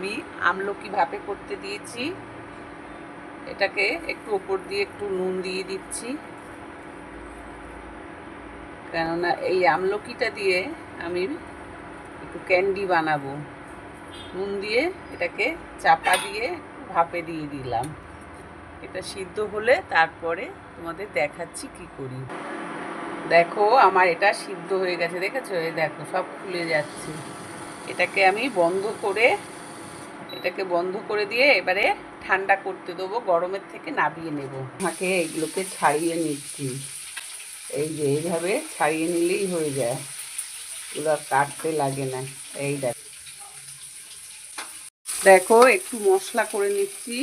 আমি আমলকি ভাপে করতে দিয়েছি। এটাকে একটু ওপর দিয়ে একটু নুন দিয়ে দিচ্ছি। কেননা এই আমলকিটা দিয়ে আমি একটু ক্যান্ডি বানাবো। নুন দিয়ে এটাকে চাপা দিয়ে ভাপে দিয়ে দিলাম। এটা সিদ্ধ হলে তারপরে তোমাদের দেখাচ্ছি কি করি। দেখো আমার এটা সিদ্ধ হয়ে গেছে, দেখেছ? এই দেখো, সব খুলে যাচ্ছে। এটাকে আমি বন্ধ করে এটাকে বন্ধ করে দিয়ে এবারে ঠান্ডা করতে দেবো, গরমের থেকে নাবিয়ে নেব। আমাকে এগুলোকে ছাড়িয়ে নিচ্ছি। এই যে এইভাবে ছাড়িয়ে নিলেই হয়ে যায়। এগুলো কাটতে লাগে না। এই দেখ। দেখো, একটু মশলা করে নিচ্ছি।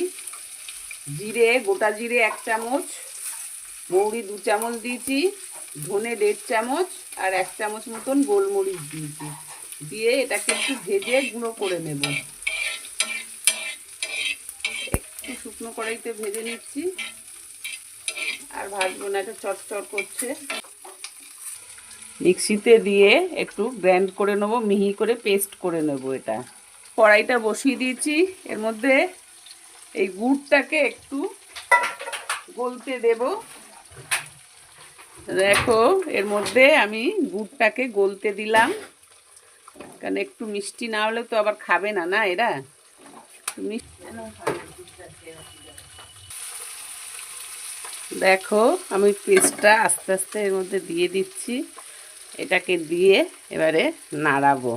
জিরে, গোটা জিরে এক চামচ, মৌরি দু চামচ দিয়েছি, ধনে দেড় চামচ, আর এক চামচ মতন গোলমরিচ দিয়েছি। দিয়ে এটাকে একটু ভেজে গুঁড়ো করে নেব একটু শুকনো কড়াইতে ভেজে নিচ্ছি। আর ভাজবো না, এটা চটচট করছে। মিক্সিতে দিয়ে একটু গ্র্যান্ড করে নেব, মিহি করে পেস্ট করে নেব এটা। কড়াইটা বসিয়ে দিয়েছি, এর মধ্যে এই গুড়টাকে একটু গলতে দেব। দেখো, এর মধ্যে আমি গুড়টাকে গলতে দিলাম। কারণ একটু মিষ্টি না হলে তো আবার খাবে না না এরা? দেখো, আমি পেস্টটা আস্তে আস্তে এর মধ্যে দিয়ে দিচ্ছি। এটাকে দিয়ে এবারে নাড়াবো।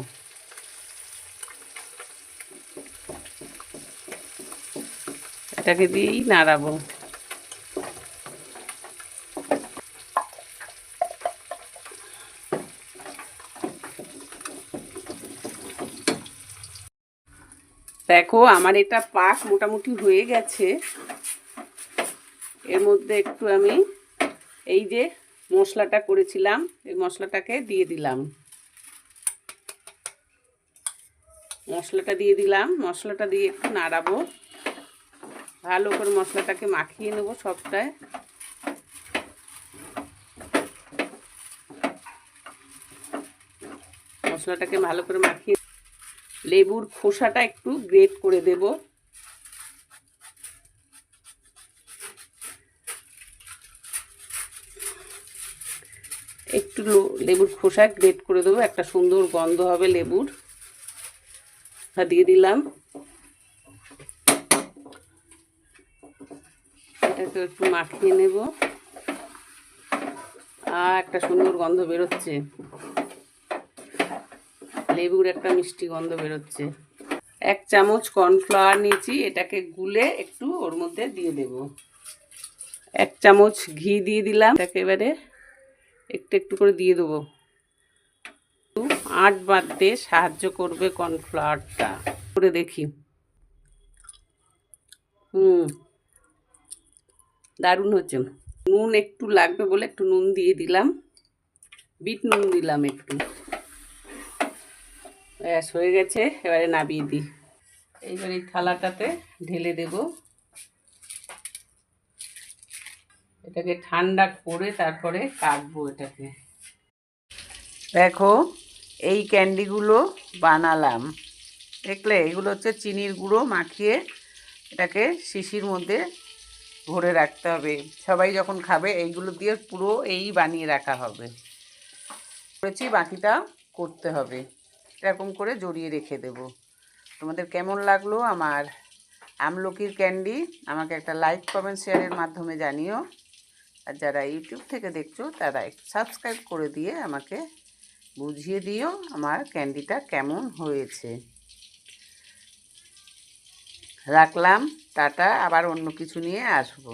এটাকে দিয়েই নাড়াবো। দেখো, আমার এটা পাক মোটামুটি হয়ে গেছে। এর মধ্যে একটু আমি এই যে মশলাটা করেছিলাম, এই মশলাটাকে দিয়ে দিলাম। মশলাটা দিয়ে দিলাম, মশলাটা দিয়ে একটু নাড়াবো। ভালো করে মশলাটাকে মাখিয়ে নেব সবটায়। মশলাটাকে ভালো করে মাখিয়ে লেবুর খোসাটা একটু গ্রেট করে দেব। একটু লেবুর খোসা গ্রেট করে দেবো, একটা সুন্দর গন্ধ হবে লেবুর। দিয়ে দিলাম। এটাকে একটু মাখিয়ে নেব। আর একটা সুন্দর গন্ধ বেরোচ্ছে। লেবুর একটা মিষ্টি গন্ধ বেরোচ্ছে। এক চামচ কর্নফ্লাওয়ার নিয়েছি, এটাকে গুলে একটু ওর মধ্যে দিয়ে দেব। এক চামচ ঘি দিয়ে দিলাম, এটাকে এবারে একটু একটু করে দিয়ে দেবো। আট বাঁধতে সাহায্য করবে কর্নফ্লাওয়ারটা। করে দেখি। হুম। দারুণ হচ্ছে। নুন একটু লাগবে বলে একটু নুন দিয়ে দিলাম। বিট নুন দিলাম একটু। ব্যাস, হয়ে গেছে। এবারে নাবিয়ে দিই। এইবার এই থালাটাতে ঢেলে দেব। এটাকে ঠান্ডা করে তারপরে কাটবো এটাকে। দেখো, এই ক্যান্ডিগুলো বানালাম। দেখলে, এগুলো হচ্ছে চিনির গুঁড়ো মাখিয়ে এটাকে শিশির মধ্যে ভরে রাখতে হবে। সবাই যখন খাবে, এইগুলো দিয়ে পুরো এই বানিয়ে রাখা হবে। করেছি, বাকিটা করতে হবে। এরকম করে জড়িয়ে রেখে দেব। তোমাদের কেমন লাগল আমার আমলকির ক্যান্ডি? আমাকে একটা লাইক, কমেন্ট শেয়ারের মাধ্যমে জানিও। আর যারা ইউটিউব থেকে দেখছ, তারা সাবস্ক্রাইব করে দিয়ে আমাকে বুঝিয়ে দিও আমার ক্যান্ডিটা কেমন হয়েছে। রাখলাম, টাটা, আবার অন্য কিছু নিয়ে আসব।